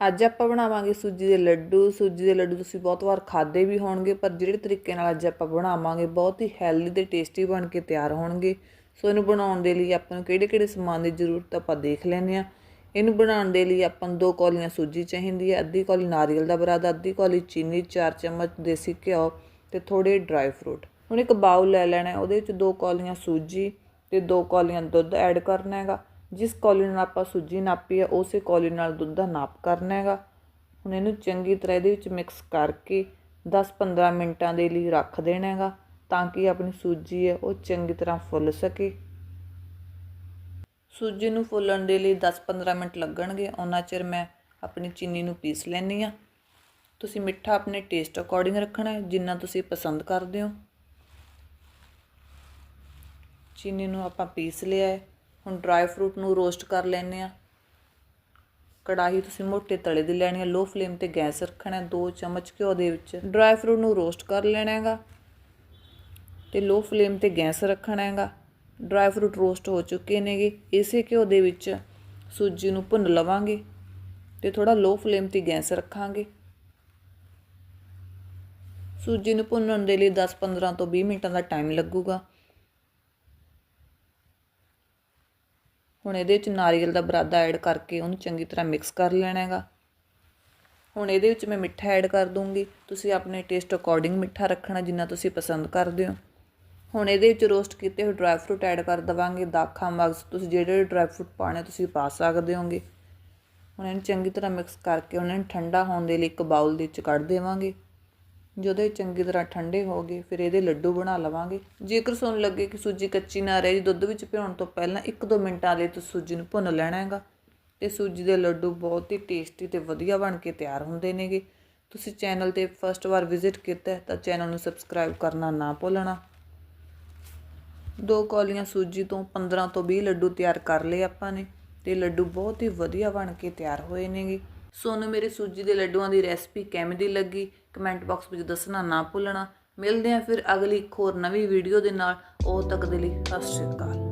ਅੱਜ ਆਪਾਂ ਬਣਾਵਾਂਗੇ ਸੂਜੀ ਦੇ ਲੱਡੂ। ਸੂਜੀ ਦੇ ਲੱਡੂ ਤੁਸੀਂ ਬਹੁਤ ਵਾਰ ਖਾਦੇ ਵੀ ਹੋਣਗੇ, ਪਰ ਜਿਹੜੇ ਤਰੀਕੇ ਨਾਲ ਅੱਜ ਆਪਾਂ ਬਣਾਵਾਂਗੇ, ਬਹੁਤ ਹੀ ਹੈਲਦੀ ਤੇ ਟੇਸਟੀ ਬਣ ਕੇ ਤਿਆਰ ਹੋਣਗੇ। ਸੋ ਇਹਨੂੰ ਬਣਾਉਣ ਦੇ ਲਈ ਆਪਾਂ ਨੂੰ ਕਿਹੜੇ ਕਿਹੜੇ ਸਮਾਨ ਦੀ ਜ਼ਰੂਰਤ ਆਪਾਂ ਦੇਖ ਲੈਂਦੇ ਆ ਇਹਨੂੰ ਬਣਾਉਣ ਦੇ ਲਈ ਆਪਾਂ ਨੂੰ ਦੋ ਕੌਲੀਆਂ ਸੂਜੀ ਚਾਹੀਦੀ ਹੈ, ਅੱਧੀ ਕੌਲੀ ਨਾਰੀਅਲ ਦਾ ਬਰਾਦਾ ਅੱਧੀ ਕੌਲੀ ਚੀਨੀ 4 ਚਮਚ ਦੇਸੀ ਘਿਓ ਤੇ ਥੋੜੇ ਡਰਾਈ ਫਰੂਟ ਹੁਣ ਇੱਕ ਬਾਉਲ ਲੈ ਲੈਣਾ ਉਹਦੇ ਵਿੱਚ ਦੋ ਕੌਲੀਆਂ ਸੂਜੀ ਤੇ ਦੋ ਕੌਲੀਆਂ ਦੁੱਧ ਐਡ ਕਰਨਾ ਹੈਗਾ। ਜਿਸ ਕੌਲੀ ਨਾਲ ਆਪਾਂ ਸੂਜੀ ਨਾਪੀ ਹੈ, ਉਸੇ ਕੌਲੀ ਨਾਲ ਦੁੱਧ ਦਾ ਨਾਪ ਕਰਨਾ ਹੈਗਾ। ਹੁਣ ਇਹਨੂੰ ਚੰਗੀ ਤਰ੍ਹਾਂ ਇਹਦੇ ਵਿੱਚ ਮਿਕਸ ਕਰਕੇ 10-15 ਮਿੰਟਾਂ ਦੇ ਲਈ ਰੱਖ ਦੇਣਾ ਹੈਗਾ ਤਾਂ ਕਿ ਆਪਣੀ ਸੂਜੀ ਹੈ, ਉਹ ਚੰਗੀ ਤਰ੍ਹਾਂ ਫੁੱਲ ਸਕੇ। ਸੂਜੀ ਨੂੰ ਫੁੱਲਣ ਦੇ ਲਈ 10-15 ਮਿੰਟ ਲੱਗਣਗੇ। ਉਹਨਾਂ ਚਿਰ ਮੈਂ ਆਪਣੀ ਚੀਨੀ ਨੂੰ ਪੀਸ ਲੈਣੀ ਆ ਤੁਸੀਂ ਮਿੱਠਾ ਆਪਣੇ ਟੇਸਟ ਅਕੋਰਡਿੰਗ ਰੱਖਣਾ ਹੈ, ਜਿੰਨਾ ਤੁਸੀਂ ਪਸੰਦ ਕਰਦੇ ਹੋ। ਚੀਨੀ ਨੂੰ ਆਪਾਂ ਪੀਸ ਲਿਆ ਹੈ। ਹੁਣ ਡਰਾਈ ਫਰੂਟ ਨੂੰ ਰੋਸਟ ਕਰ ਲੈਣੇ ਆ ਕੜਾਹੀ ਤੁਸੀਂ ਮੋਟੇ ਤਲੇ ਦੀ ਲੈਣੀ ਹੈ ਲੋ ਫਲੇਮ ਤੇ ਗੈਸ ਰੱਖਣਾ ਹੈ 2 ਚਮਚ ਘਿਓ ਦੇ ਵਿੱਚ। ਡਰਾਈ ਫਰੂਟ ਨੂੰ ਰੋਸਟ ਕਰ ਲੈਣਾ ਹੈਗਾ ਤੇ ਲੋ ਫਲੇਮ ਤੇ ਗੈਸ ਰੱਖਣਾ ਹੈਗਾ। ਡਰਾਈ ਫਰੂਟ ਰੋਸਟ ਹੋ ਚੁੱਕੇ ਨੇਗੇ। ਇਸੇ ਘਿਓ ਦੇ ਵਿੱਚ ਸੂਜੀ ਨੂੰ ਭੁੰਨ ਲਵਾਂਗੇ ਤੇ ਥੋੜਾ ਲੋ ਫਲੇਮ ਤੇ ਗੈਸ ਰੱਖਾਂਗੇ। ਸੂਜੀ ਨੂੰ ਭੁੰਨਣ ਦੇ ਲਈ 10-15 ਤੋਂ 20 ਮਿੰਟਾਂ ਦਾ ਟਾਈਮ ਲੱਗੂਗਾ। ਹੁਣ ਇਹਦੇ ਵਿੱਚ ਨਾਰੀਅਲ ਦਾ ਬਰਾਦਾ ਐਡ ਕਰਕੇ ਉਹਨੂੰ ਚੰਗੀ ਤਰ੍ਹਾਂ ਮਿਕਸ ਕਰ ਲੈਣਾ ਹੈਗਾ। ਹੁਣ ਇਹਦੇ ਵਿੱਚ ਮੈਂ ਮਿੱਠਾ ਐਡ ਕਰ ਦੂੰਗੀ। ਤੁਸੀਂ ਆਪਣੇ ਟੇਸਟ ਅਕੋਰਡਿੰਗ ਮਿੱਠਾ ਰੱਖਣਾ ਜਿੰਨਾ ਤੁਸੀਂ ਪਸੰਦ ਕਰਦੇ ਹੋ। ਹੁਣ ਇਹਦੇ ਵਿੱਚ ਰੋਸਟ ਕੀਤੇ ਹੋਏ ਡਰਾਈ ਫਰੂਟ ਐਡ ਕਰ ਦਵਾਂਗੇ। ਦਾਖਾ ਮਗਜ਼ ਤੁਸੀਂ ਜਿਹੜੇ ਡਰਾਈ ਫਰੂਟ ਪਾਣੇ ਤੁਸੀਂ ਪਾ ਸਕਦੇ ਹੋਗੇ। ਹੁਣ ਇਹਨੂੰ ਚੰਗੀ ਤਰ੍ਹਾਂ ਮਿਕਸ ਕਰਕੇ ਉਹਨਾਂ ਨੂੰ ਠੰਡਾ ਹੋਣ ਦੇ ਲਈ ਇੱਕ ਬਾਉਲ ਦੇ ਵਿੱਚ ਕੱਢ ਦੇਵਾਂਗੇ। ਜਦੋਂ ਇਹ ਚੰਗੀ ਤਰ੍ਹਾਂ ਠੰਡੇ ਹੋ ਗਏ, ਫਿਰ ਇਹਦੇ ਲੱਡੂ ਬਣਾ ਲਵਾਂਗੇ। ਜੇਕਰ ਤੁਹਾਨੂੰ ਲੱਗੇ ਕਿ ਸੂਜੀ ਕੱਚੀ ਨਾ ਰਹੇ ਦੁੱਧ ਵਿੱਚ ਭਿਉਣ ਤੋਂ ਪਹਿਲਾਂ 1-2 ਮਿੰਟਾਂ ਲਈ ਤੁਸੀਂ ਸੂਜੀ ਨੂੰ ਭੁੰਨ ਲੈਣਾ ਹੈਗਾ, ਤੇ ਸੂਜੀ ਦੇ ਲੱਡੂ ਬਹੁਤ ਹੀ ਟੇਸਟੀ ਤੇ ਵਧੀਆ ਬਣ ਕੇ ਤਿਆਰ ਹੁੰਦੇ ਨੇਗੇ। ਤੁਸੀਂ ਚੈਨਲ ਤੇ ਫਸਟ ਵਾਰ ਵਿਜ਼ਿਟ ਕੀਤਾ ਤਾਂ ਚੈਨਲ ਨੂੰ ਸਬਸਕ੍ਰਾਈਬ ਕਰਨਾ ਨਾ ਭੁੱਲਣਾ। ਦੋ ਕੌਲੀਆਂ ਸੂਜੀ ਤੋਂ 15 ਤੋਂ 20 ਲੱਡੂ ਤਿਆਰ ਕਰ ਲਏ ਆਪਾਂ ਨੇ, ਤੇ ਲੱਡੂ ਬਹੁਤ ਹੀ ਵਧੀਆ ਬਣ ਕੇ ਤਿਆਰ ਹੋਏ ਨੇਗੇ। ਸੋਨੂੰ, ਮੇਰੇ ਸੂਜੀ ਦੇ ਲੱਡੂਆਂ ਦੀ ਰੈਸਪੀ ਕਿਵੇਂ ਦੀ ਲੱਗੀ? ਕਮੈਂਟ ਬਾਕਸ ਵਿੱਚ ਦੱਸਣਾ ਨਾ ਭੁੱਲਣਾ। ਮਿਲਦੇ ਹਾਂ ਫਿਰ ਅਗਲੀ ਇੱਕ ਹੋਰ ਨਵੀਂ ਵੀਡੀਓ ਦੇ ਨਾਲ। ਉਦੋਂ ਤੱਕ ਦੇ ਲਈ ਸਤਿ ਸ਼੍ਰੀ ਅਕਾਲ।